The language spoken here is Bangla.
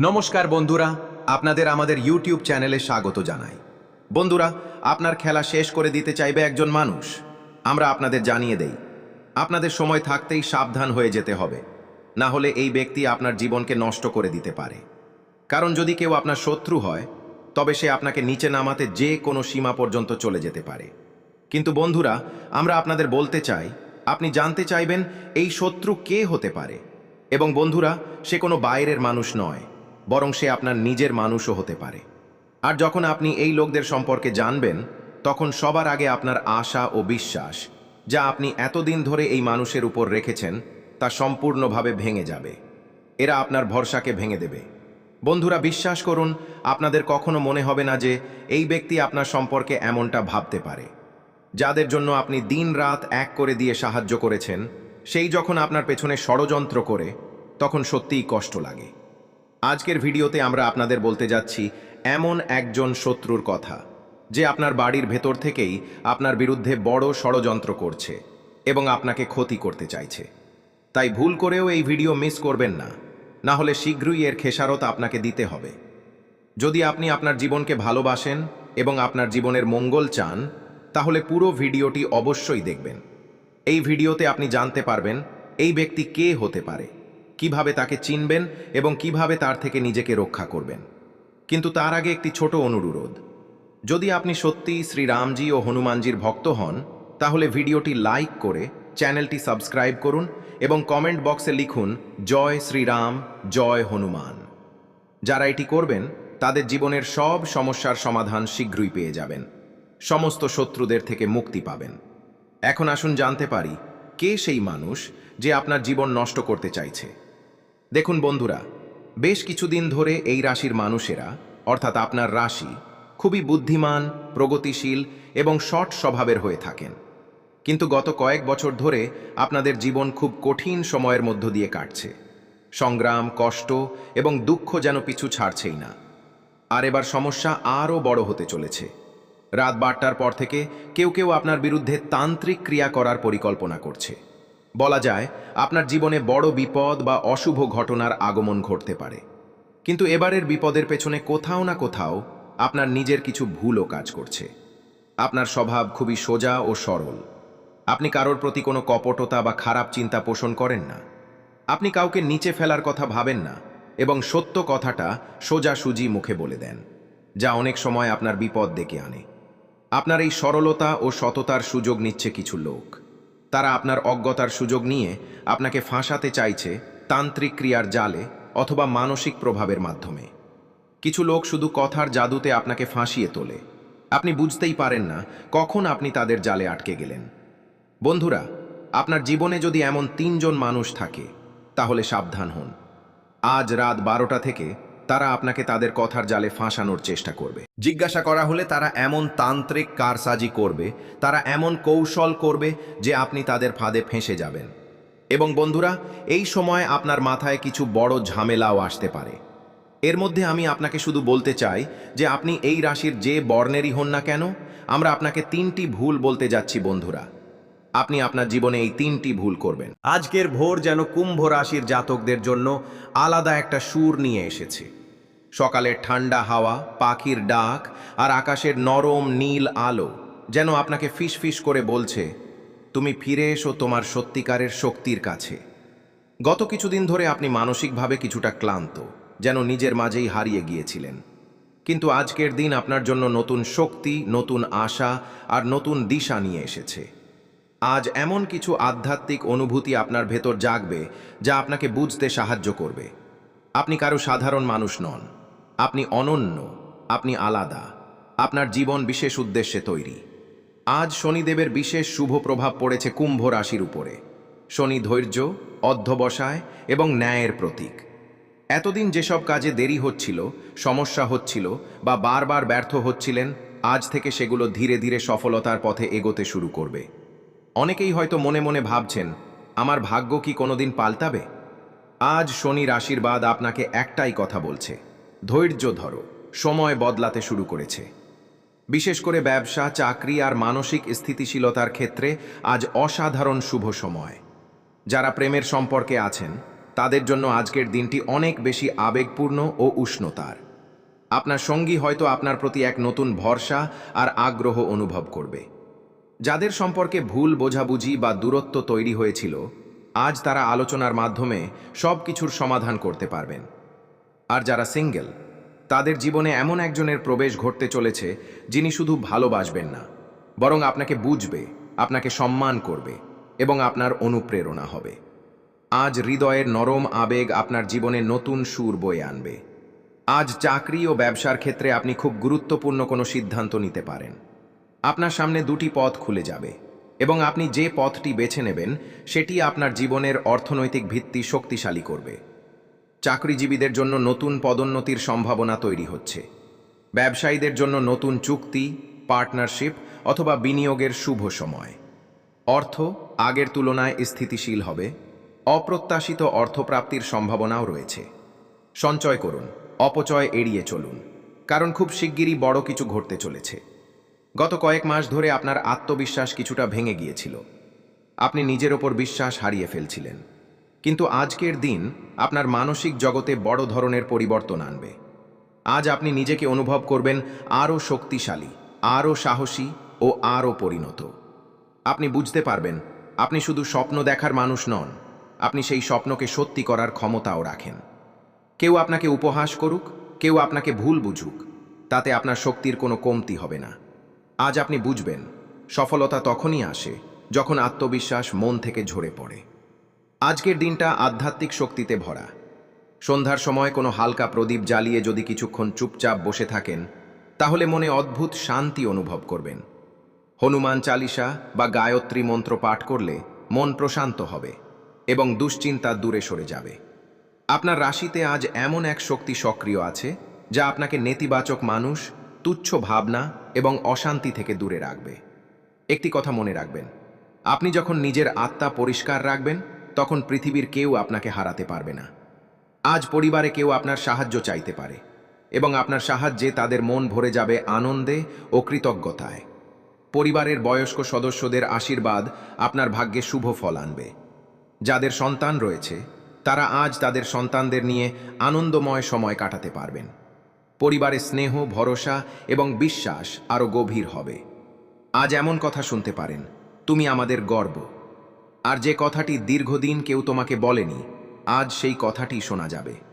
নমস্কার বন্ধুরা, আপনাদের আমাদের ইউটিউব চ্যানেলে স্বাগত জানাই। বন্ধুরা, আপনার খেলা শেষ করে দিতে চাইবে একজন মানুষ। আমরা আপনাদের জানিয়ে দেই, আপনাদের সময় থাকতেই সাবধান হয়ে যেতে হবে। না হলে এই ব্যক্তি আপনার জীবনকে নষ্ট করে দিতে পারে। কারণ যদি কেউ আপনার শত্রু হয়, তবে সে আপনাকে নিচে নামাতে যে কোনো সীমা পর্যন্ত চলে যেতে পারে। কিন্তু বন্ধুরা, আমরা আপনাদের বলতে চাই, আপনি জানতে চাইবেন এই শত্রু কে হতে পারে? এবং বন্ধুরা, সে কোনো বাইরের মানুষ নয়। বরং সে আপনার নিজের মানুষও হতে পারে। আর যখন আপনি এই লোকদের সম্পর্কে জানবেন, তখন সবার আগে আপনার আশা ও বিশ্বাস, যা আপনি এতদিন ধরে এই মানুষের উপর রেখেছেন, তা সম্পূর্ণভাবে ভেঙে যাবে। এরা আপনার ভরসাকে ভেঙে দেবে। বন্ধুরা, বিশ্বাস করুন, আপনাদের কখনো মনে হবে না যে এই ব্যক্তি আপনার সম্পর্কে এমনটা ভাবতে পারে। যাদের জন্য আপনি দিন রাত এক করে দিয়ে সাহায্য করেছেন, সেই যখন আপনার পেছনে ষড়যন্ত্র করে, তখন সত্যিই কষ্ট লাগে। আজকের ভিডিওতে আমরা আপনাদের বলতে যাচ্ছি, এমন একজন শত্রুর কথা, যে আপনার বাড়ির ভেতর থেকেই আপনার বিরুদ্ধে বড় ষড়যন্ত্র করছে এবং আপনাকে ক্ষতি করতে চাইছে। তাই ভুল করেও এই ভিডিও মিস করবেন না না হলে শীঘ্রই এর খেসারত আপনাকে দিতে হবে। যদি আপনি আপনার জীবনকে ভালোবাসেন এবং আপনার জীবনের মঙ্গল চান, তাহলে পুরো ভিডিওটি অবশ্যই দেখবেন। এই ভিডিওতে আপনি জানতে পারবেন, এই ব্যক্তি কে হতে পারে। কীভাবে তাকে চিনবেন এবং কীভাবে তার থেকে নিজেকে রক্ষা করবেন। কিন্তু তার আগে একটি ছোট অনুরোধ। যদি আপনি সত্যিই শ্রীরামজি ও হনুমানজির ভক্ত হন, তাহলে ভিডিওটি লাইক করে চ্যানেলটি সাবস্ক্রাইব করুন এবং কমেন্ট বক্সে লিখুন, জয় শ্রীরাম জয় হনুমান। যারা এটি করবেন, তাদের জীবনের সব সমস্যার সমাধান শীঘ্রই পেয়ে যাবেন। সমস্ত শত্রুদের থেকে মুক্তি পাবেন। এখন আসুন জানতে পারি, কে সেই মানুষ যে আপনার জীবন নষ্ট করতে চাইছে? দেখুন বন্ধুরা, বেশ কিছুদিন ধরে এই রাশির মানুষেরা, অর্থাৎ আপনার রাশি, খুবই বুদ্ধিমান, প্রগতিশীল এবং শট স্বভাবের হয়ে থাকেন। কিন্তু গত কয়েক বছর ধরে আপনাদের জীবন খুব কঠিন সময়ের মধ্য দিয়ে কাটছে। সংগ্রাম, কষ্ট এবং দুঃখ যেন পিছু ছাড়ছেই না। আর এবার সমস্যা আরও বড় হতে চলেছে। রাত বারটার পর থেকে কেউ কেউ আপনার বিরুদ্ধে তান্ত্রিক ক্রিয়া করার পরিকল্পনা করছে। বলা যায় আপনার জীবনে বড় বিপদ বা অশুভ ঘটনার আগমন ঘটতে পারে। কিন্তু এবারের বিপদের পেছনে কোথাও না কোথাও আপনার নিজের কিছু ভুলও কাজ করছে। আপনার স্বভাব খুবই সোজা ও সরল। আপনি কারোর প্রতি কোনো কপটতা বা খারাপ চিন্তা পোষণ করেন না। আপনি কাউকে নিচে ফেলার কথা ভাবেন না এবং সত্য কথাটা সোজাসুজি মুখে বলে দেন, যা অনেক সময় আপনার বিপদ ডেকে আনে। আপনার এই সরলতা ও সততার সুযোগ নিচ্ছে কিছু লোক। তারা আপনার অজ্ঞতার সুযোগ নিয়ে আপনাকে ফাঁসাতে চাইছে তান্ত্রিক ক্রিয়ার জালে অথবা মানসিক প্রভাবের মাধ্যমে। কিছু লোক শুধু কথার জাদুতে আপনাকে ফাঁসিয়ে তোলে। আপনি বুঝতেই পারেন না কখন আপনি তাদের জালে আটকে গেলেন। বন্ধুরা, আপনার জীবনে যদি এমন তিনজন মানুষ থাকে, তাহলে সাবধান হন। আজ রাত বারোটা থেকে তারা আপনাকে তাদের কথার জালে ফাঁসানোর চেষ্টা করবে। জিজ্ঞাসা করা হলে তারা এমন তান্ত্রিক কারসাজি করবে, তারা এমন কৌশল করবে যে আপনি তাদের ফাঁদে ফেঁসে যাবেন। এবং বন্ধুরা, এই সময় আপনার মাথায় কিছু বড় ঝামেলাও আসতে পারে। এর মধ্যে আমি আপনাকে শুধু বলতে চাই যে আপনি এই রাশির যে বর্ণেরই হন না কেন, আমরা আপনাকে তিনটি ভুল বলতে যাচ্ছি বন্ধুরা। আপনি আপনার জীবনে এই তিনটি ভুল করবেন। আজকের ভোর যেন কুম্ভ রাশির জাতকদের জন্য আলাদা একটা সুর নিয়ে এসেছে। সকালের ঠান্ডা হাওয়া, পাখির ডাক আর আকাশের নরম নীল আলো যেন আপনাকে ফিস ফিস করে বলছে, তুমি ফিরে এসো তোমার সত্যিকারের শক্তির কাছে। গত কিছুদিন ধরে আপনি মানসিকভাবে কিছুটা ক্লান্ত, যেন নিজের মাঝেই হারিয়ে গিয়েছিলেন। কিন্তু আজকের দিন আপনার জন্য নতুন শক্তি, নতুন আশা আর নতুন দিশা নিয়ে এসেছে। আজ এমন কিছু আধ্যাত্মিক অনুভূতি আপনার ভেতর জাগবে যা আপনাকে বুঝতে সাহায্য করবে। আপনি কারও সাধারণ মানুষ নন। আপনি অনন্য। আপনি আলাদা। আপনার জীবন বিশেষ উদ্দেশ্যে তৈরি। আজ শনিদেবের বিশেষ শুভ প্রভাব পড়েছে কুম্ভ রাশির উপরে। শনি ধৈর্য, অধ্যবসায় এবং ন্যায়ের প্রতীক। এতদিন যেসব কাজে দেরি হচ্ছিল, সমস্যা হচ্ছিল বা বারবার ব্যর্থ হচ্ছিলেন, আজ থেকে সেগুলো ধীরে ধীরে সফলতার পথে এগোতে শুরু করবে। অনেকেই হয়তো মনে মনে ভাবছেন, আমার ভাগ্য কি কোনোদিন পাল্টাবে? আজ শনির আশীর্বাদ আপনাকে একটাই কথা বলছে, ধৈর্য ধরো, সময় বদলাতে শুরু করেছে। বিশেষ করে ব্যবসা, চাকরি আর মানসিক স্থিতিশীলতার ক্ষেত্রে আজ অসাধারণ শুভ সময়। যারা প্রেমের সম্পর্কে আছেন, তাদের জন্য আজকের দিনটি অনেক বেশি আবেগপূর্ণ ও উষ্ণতার। আপনার সঙ্গী হয়তো আপনার প্রতি এক নতুন ভরসা আর আগ্রহ অনুভব করবে। যাদের সম্পর্কে ভুল বোঝাবুঝি বা দূরত্ব তৈরি হয়েছিল, আজ তারা আলোচনার মাধ্যমে সব কিছুর সমাধান করতে পারবেন। আর যারা সিঙ্গেল, তাদের জীবনে এমন একজনের প্রবেশ ঘটতে চলেছে যিনি শুধু ভালোবাসবেন না, বরং আপনাকে বুঝবে, আপনাকে সম্মান করবে এবং আপনার অনুপ্রেরণা হবে। আজ হৃদয়ের নরম আবেগ আপনার জীবনে নতুন সুর বয়ে আনবে। আজ চাকরি ও ব্যবসার ক্ষেত্রে আপনি খুব গুরুত্বপূর্ণ কোনো সিদ্ধান্ত নিতে পারেন। আপনার সামনে দুটি পথ খুলে যাবে এবং আপনি যে পথটি বেছে নেবেন, সেটি আপনার জীবনের অর্থনৈতিক ভিত্তি শক্তিশালী করবে। চাকরিজীবীদের জন্য নতুন পদোন্নতির সম্ভাবনা তৈরি হচ্ছে। ব্যবসায়ীদের জন্য নতুন চুক্তি, পার্টনারশিপ অথবা বিনিয়োগের শুভ সময়। অর্থ আগের তুলনায় স্থিতিশীল হবে। অপ্রত্যাশিত অর্থপ্রাপ্তির সম্ভাবনাও রয়েছে। সঞ্চয় করুন, অপচয় এড়িয়ে চলুন, কারণ খুব শিগগিরই বড় কিছু ঘটতে চলেছে। গত কয়েক মাস ধরে আপনার আত্মবিশ্বাস কিছুটা ভেঙে গিয়েছিল। আপনি নিজের ওপর বিশ্বাস হারিয়ে ফেলছিলেন। কিন্তু আজকের দিন আপনার মানসিক জগতে বড় ধরনের পরিবর্তন আনবে। আজ আপনি নিজেকে অনুভব করবেন আরও শক্তিশালী, আরও সাহসী ও আরও পরিণত। আপনি বুঝতে পারবেন, আপনি শুধু স্বপ্ন দেখার মানুষ নন, আপনি সেই স্বপ্নকে সত্যি করার ক্ষমতাও রাখেন। কেউ আপনাকে উপহাস করুক, কেউ আপনাকে ভুল বুঝুক, তাতে আপনার শক্তির কোনো কমতি হবে না। আজ আপনি বুঝবেন, সফলতা তখনই আসে যখন আত্মবিশ্বাস মন থেকে ঝরে পড়ে। আজকের দিনটা আধ্যাত্মিক শক্তিতে ভরা। সন্ধ্যার সময় কোনো হালকা প্রদীপ জ্বালিয়ে যদি কিছুক্ষণ চুপচাপ বসে থাকেন, তাহলে মনে অদ্ভুত শান্তি অনুভব করবেন। হনুমান চালিসা বা গায়ত্রী মন্ত্র পাঠ করলে মন প্রশান্ত হবে এবং দুশ্চিন্তা দূরে সরে যাবে। আপনার রাশিতে আজ এমন এক শক্তি সক্রিয় আছে যা আপনাকে নেতিবাচক মানুষ তুচ্ছ ভাবনা এবং অশান্তি থেকে দূরে রাখবে। একটি কথা মনে রাখবেন, আপনি যখন নিজের আত্মা পরিষ্কার রাখবেন, তখন পৃথিবীর কেউ আপনাকে হারাতে পারবে না। আজ পরিবারে কেউ আপনার সাহায্য চাইতে পারে এবং আপনার সাহায্যে তাদের মন ভরে যাবে আনন্দে ও কৃতজ্ঞতায়। পরিবারের বয়স্ক সদস্যদের আশীর্বাদ আপনার ভাগ্যে শুভ ফল আনবে। যাদের সন্তান রয়েছে, তারা আজ তাদের সন্তানদের নিয়ে আনন্দময় সময় কাটাতে পারবেন। পরিবারে স্নেহ, ভরসা এবং বিশ্বাস আরও গভীর হবে। আজ এমন কথা শুনতে পারেন, তুমি আমাদের গর্ব। আর যে কথাটি দীর্ঘদিন কেউ তোমাকে বলেনি, আজ সেই কথাটি শোনা যাবে।